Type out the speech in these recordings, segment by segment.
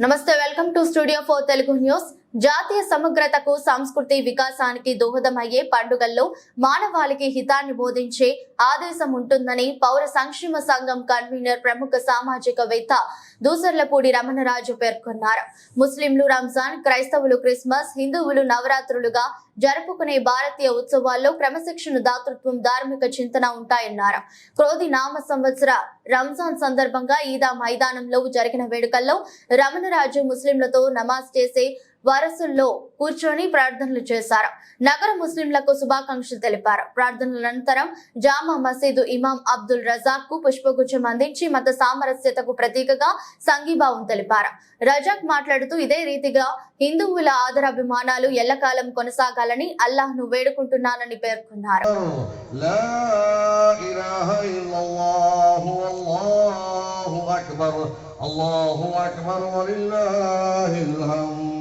నమస్తే welcome to studio four Telugu news. జాతీయ సమగ్రతకు సంస్కృతి వికాసానికి దోహదమయ్యే పండుగల్లో మానవాళికి హితాన్ని బోధించే ఆదేశం ఉంటుందని పౌర సంక్షేమ సంఘం కన్వీనర్ ప్రముఖ సామాజికవేత్త దూసర్లపూడి రమణరాజు పేర్కొన్నారు. ముస్లింలు రంజాన్ క్రైస్తవులు క్రిస్మస్ హిందువులు నవరాత్రులుగా జరుపుకునే భారతీయ ఉత్సవాల్లో క్రమశిక్షణ దాతృత్వం ధార్మిక చింతన ఉంటాయన్నారు. క్రోధి నామ సంవత్సర రంజాన్ సందర్భంగా ఈదా మైదానంలో జరిగిన వేడుకల్లో రమణరాజు ముస్లింలతో నమాజ్ చేసే వరసుల్లో కూర్చొని ప్రార్థనలు చేశారు. నగర ముస్లింలకు శుభాకాంక్షలు తెలిపారు. ప్రార్థనల అనంతరం జామా మసీదు ఇమాం అబ్దుల్ రజాక్కు పుష్పగుచ్చం అందించి మత సామరస్యతకు ప్రతీకగా సంఘీభావం తెలిపారు. రజాక్ మాట్లాడుతూ ఇదే రీతిగా హిందువుల ఆదరాభిమానాలు ఎల్లకాలం కొనసాగాలని అల్లాహ్ను వేడుకుంటున్నానని పేర్కొన్నారు. అల్లాహు అక్బర్. అల్లాహు అక్బర్ వలిల్లాహిల్ హమ్ద్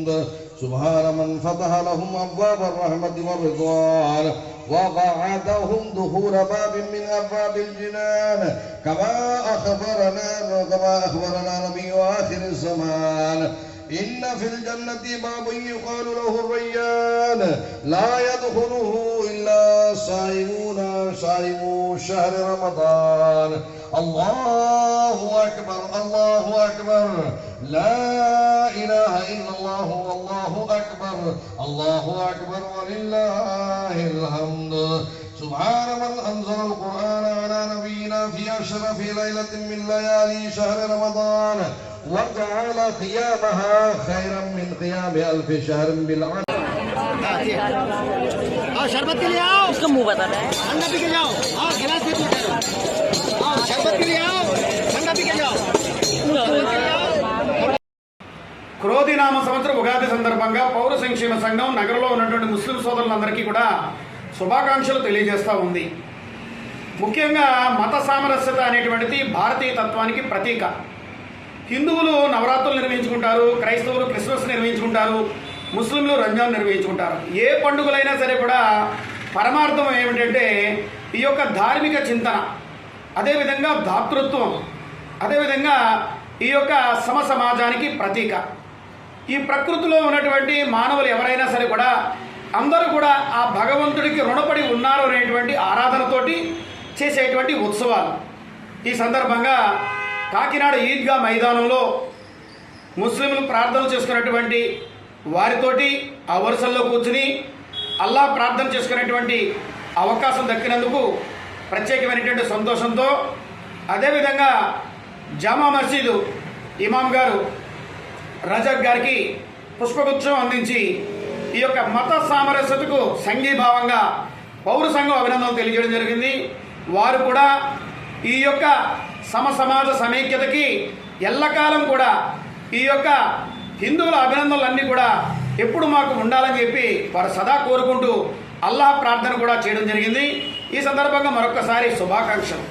الحمد سبحان من فتح لهم أبواب الرحمة والرضوان وقعدهم دخول باب من أبواب الجنان. كما أخبرنا كما أخبرنا نبي آخر الزمان إن في الجنة باب يقال له الريان. لا يدخله إلا صائمون صائمو شهر رمضان. الله أكبر الله أكبر. لا إله إلا الله والله أكبر الله أكبر ولله الحمد سبحان من أنزل القرآن على نبينا في أشرف ليلة من ليالي شهر رمضان وجعل قيامها خيرا من قيام ألف شهر بالعدل आओ शरबत के लिए आओ उसका मुंह बता रहा है ठंडा पी के जाओ आओ गिलास से पी के आओ शरबत के लिए క్రోధినామ సంవత్సరం ఉగాది సందర్భంగా పౌర సంక్షేమ సంఘం నగరంలో ఉన్నటువంటి ముస్లిం సోదరులందరికీ కూడా శుభాకాంక్షలు తెలియజేస్తూ ఉంది. ముఖ్యంగా మత సామరస్యత అనేటువంటిది భారతీయ తత్వానికి ప్రతీక. హిందువులు నవరాత్రులు నిర్వహించుకుంటారు క్రైస్తవులు క్రిస్మస్ నిర్వహించుకుంటారు ముస్లింలు రంజాన్ నిర్వహించుకుంటారు. ఏ పండుగలైనా సరే కూడా పరమార్థం ఏమిటంటే ఈ యొక్క ధార్మిక చింతన అదేవిధంగా దాతృత్వం అదేవిధంగా ఈ యొక్క సమ సమాజానికి ప్రతీక. ఈ ప్రకృతిలో ఉన్నటువంటి మానవులు ఎవరైనా సరే కూడా అందరూ కూడా ఆ భగవంతుడికి రుణపడి ఉన్నారు అనేటువంటి ఆరాధనతోటి చేసేటువంటి ఉత్సవాలు. ఈ సందర్భంగా కాకినాడ ఈద్గా మైదానంలో ముస్లింలు ప్రార్థన చేసుకున్నటువంటి వారితోటి ఆ వరుసల్లో కూర్చుని అల్లా ప్రార్థన చేసుకునేటువంటి అవకాశం దక్కినందుకు ప్రత్యేకమైనటువంటి సంతోషంతో అదేవిధంగా జామా మసీదు ఇమాం గారు రజక్ గారికి పుష్పగుచ్చం అందించి ఈ యొక్క మత సామరస్యతకు సంఘీభావంగా పౌర సంఘం అభినందనలు తెలియజేయడం జరిగింది. వారు కూడా ఈ యొక్క సమసమాజ సమైక్యతకి ఎల్లకాలం కూడా ఈ యొక్క హిందువుల అభినందనలన్నీ కూడా ఎప్పుడు మాకు ఉండాలని చెప్పి వారు సదా కోరుకుంటూ అల్లాహ్ ప్రార్థన కూడా చేయడం జరిగింది. ఈ సందర్భంగా మరొకసారి శుభాకాంక్షలు.